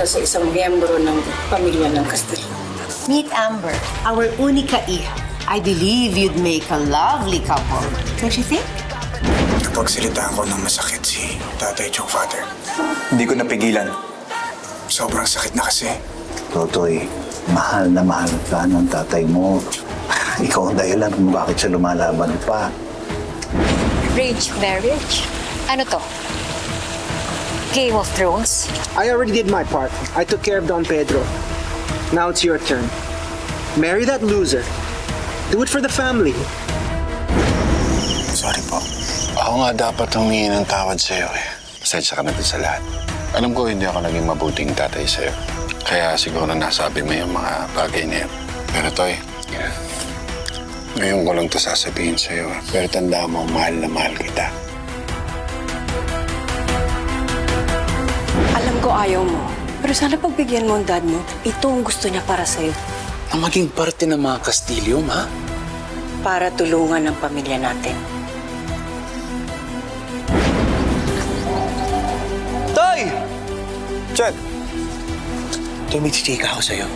ka sa isang miyembro ng pamilya ng Castillo. Meet Amber, our unica hija. I believe you'd make a lovely couple. Don't you think? Napagsalitaan ko ng masakit si tatay at yung father. Hindi ko napigilan. Sobrang sakit na kasi. Totoy, mahal na mahal ka ng tatay mo. Ikaw ang dahilan kung bakit siya lumalaban pa. Rage marriage? Ano to? Game of Thrones? I already did my part. I took care of Don Pedro. Now it's your turn. Marry that loser. Do it for the family. Sorry po. Ako nga dapat humingi ng tawad sa'yo eh. Pasensya ka na din sa lahat. Alam ko hindi ako naging mabuting tatay sa'yo. Kaya siguro nasabi mo yung mga bagay na yun. Pero Toy, ngayon ko lang to sasabihin sa'yo. Pero tanda mo, mahal na mahal kita. Ko ayaw mo. Pero sana pagbigyan mo ang dad mo, ito ang gusto niya para sa'yo. Ang maging parte ng mga Kastilyo, ma? Para tulungan ang pamilya natin. Tay! Chet! Ito may chichika ako sa'yo.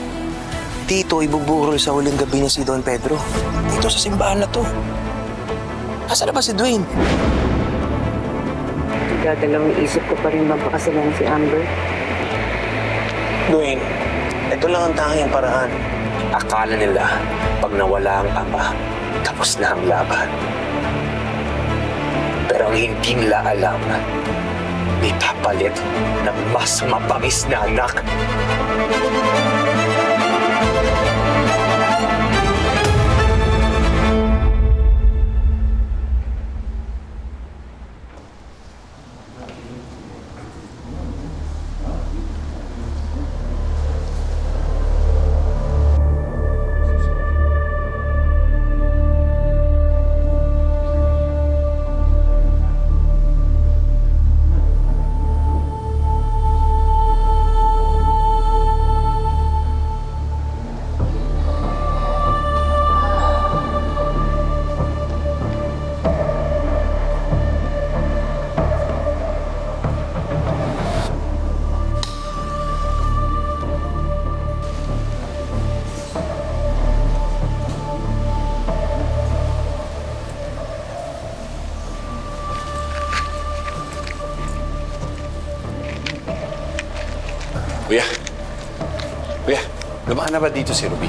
Dito, ibuburol sa huling gabi niya si Don Pedro. Dito sa simbahan na to. Asa na ba si Dwayne? Dadalawang isip ko pa rin mapakasalan si Amber. Dwayne, ito lang ang tanging paraan. Akala nila, pag nawala ang ama, tapos na ang laban. Pero ang hindi nila alam, may papalit ng mas mabangis na anak. Kuya! Kuya, lumaan na ba dito si Ruby?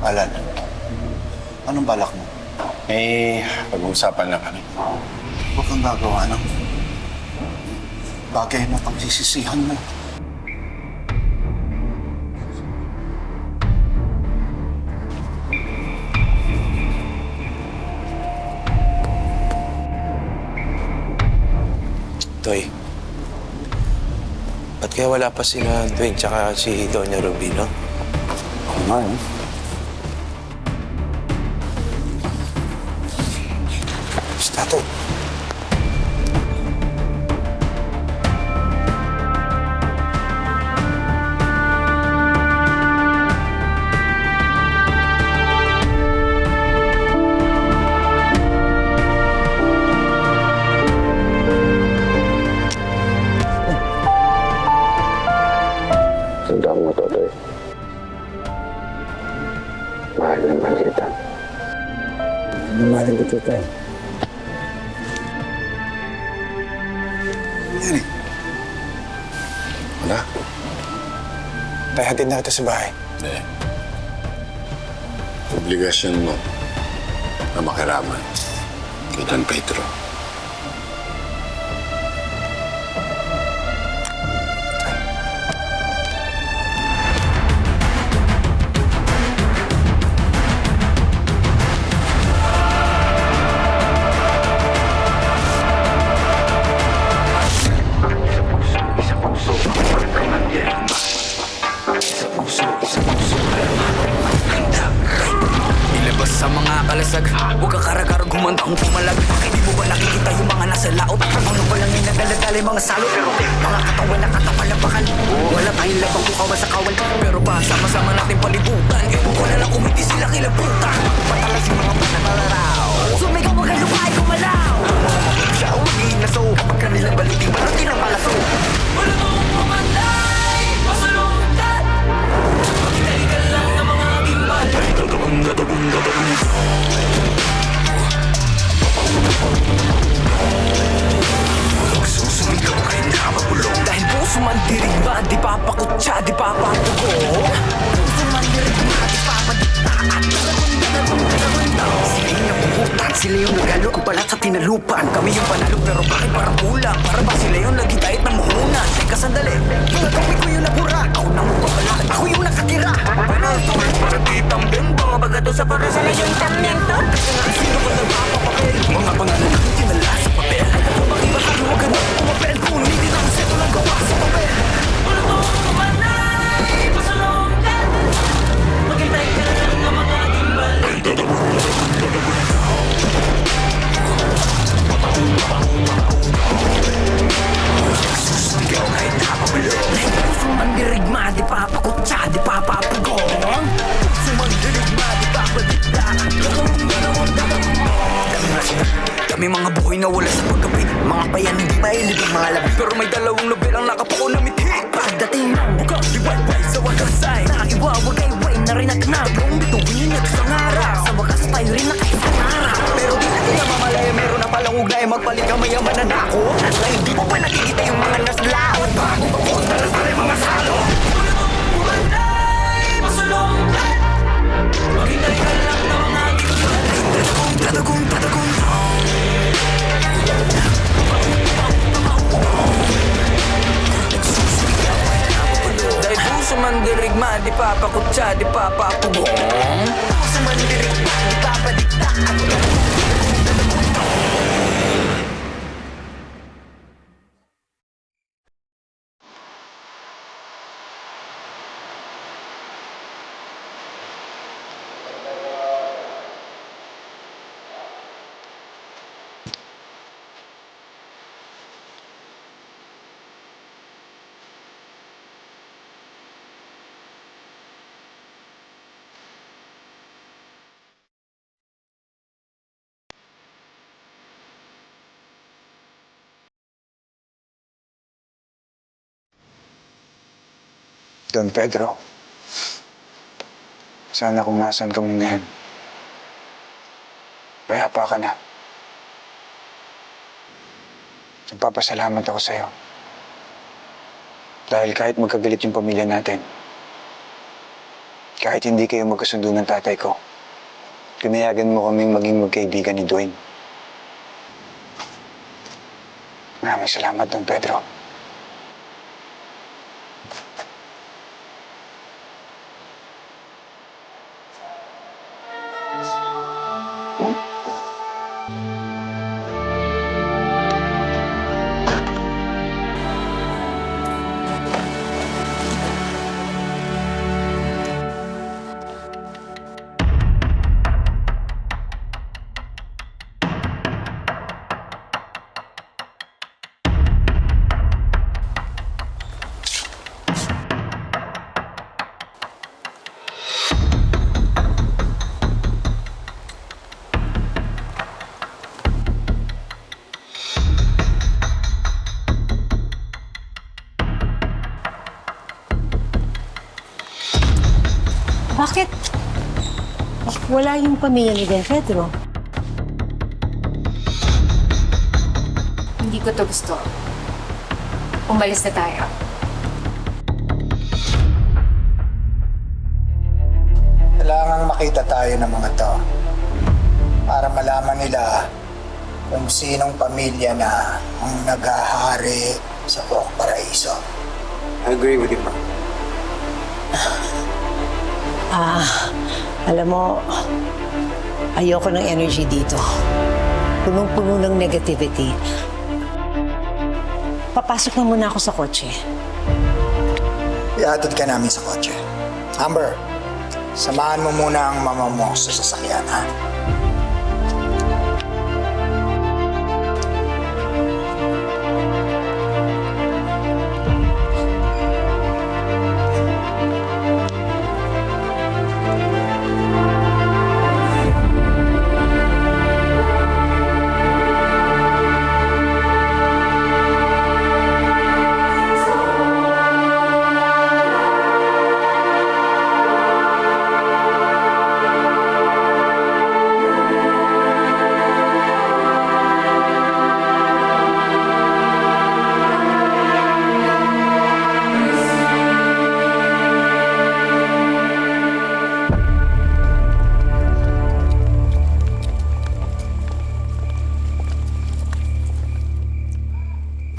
Alan, anong balak mo? Eh, pag-uusapan lang kami. Huwag kang gagawa ng bagay na pagsisisihan mo. Toy, ba't kaya wala pa sila Dwayne tsaka si Doña Rubino? Oo nga, eh. Basta Tandaan mo, Totoy. Mahal na mahal kita. Mahal ko tayo. Yan eh. Wala. Tay, hatid na kita sa bahay. Hindi. Obligasyon mo na makiraman kay Don Pedro. Ilabas sa mga kalasag. Huwag ka karagarag humanda ang pumalag Hindi mo ba nakikita yung mga nasa laot? Ano ba lang yung nagdaladala mga salot? Mga katawan na katapalapakan. Wala tayong labang kukawan sa kawal. Pero pa sama-sama natin palibutan. Wala lang umiti sila kilabutan Patalas yung mga pananaraw Sumigaw kinalupan Kami yung panalo pero bakit parang kulang Para ba sila yung lagi tayo ng muhunan Teka sandali, mga kami ko yung nabura Ako nang magpapala, ako yung nakatira. Panalo, para di tambing Mga bagato sa para sila yung tamyento. Kasi nga sino ba nagpapapapel Mga pangalan namin tinala Kami mga buhay na wala sa paggabi Mga bayan hindi mahilig ang mga labi. Pero may dalawang labi lang nakapako na mithi Pagdating ng bukang liwayway sa wakas ay Naiwawagayway na rin at nagong bituin at isang araw. Sa wakas tayo rin nakaisang araw. Pero di natin namamalaya meron na palang ugnay. Magpalit ka mayaman na nako. Na hindi mo pa nakikita Don Pedro. Sana kung nasan ka mong ngayon. Payapa ka na. Nagpapasalamat ako sa'yo. Dahil kahit magkagalit yung pamilya natin, kahit hindi kayo magkasundo ng tatay ko, pinayagan mo kaming maging magkaibigan ni Dwayne. Maraming salamat, Don Pedro. Bakit? Wala yung pamilya ni Don Pedro. Hindi ko to gusto. Umalis na tayo. Kailangan makita tayo ng mga to para malaman nila kung sinong pamilya na ang naghahari sa Pok Paraiso. I agree with you, bro. Ah, alam mo, ayoko ng energy dito. Punong-puno ng negativity. Papasok na muna ako sa kotse. Iatid ka namin sa kotse. Amber, samahan mo muna ang mama mo sa sasakyan, ha?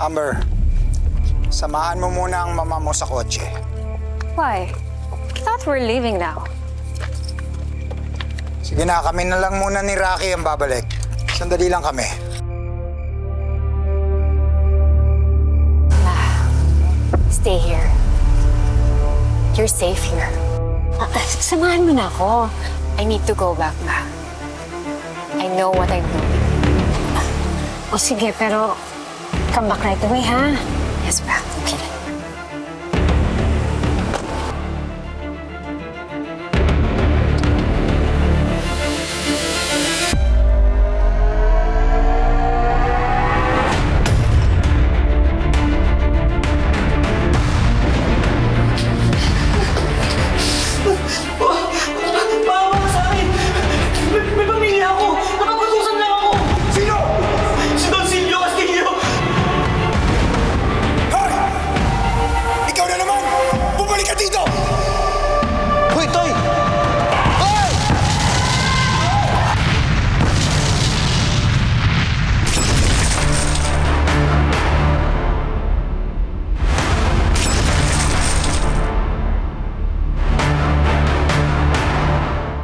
Amber, samahan mo muna ang mama mo sa kotse. Why? I thought we're leaving now. Sige na, kami na lang muna ni Rocky ang babalik. Sandali lang kami. Stay here. You're safe here. Ah, samahan mo na ako. I need to go back, ma. I know what I'm doing. O sige, pero come back right away, ha? Yes, ma. Okay.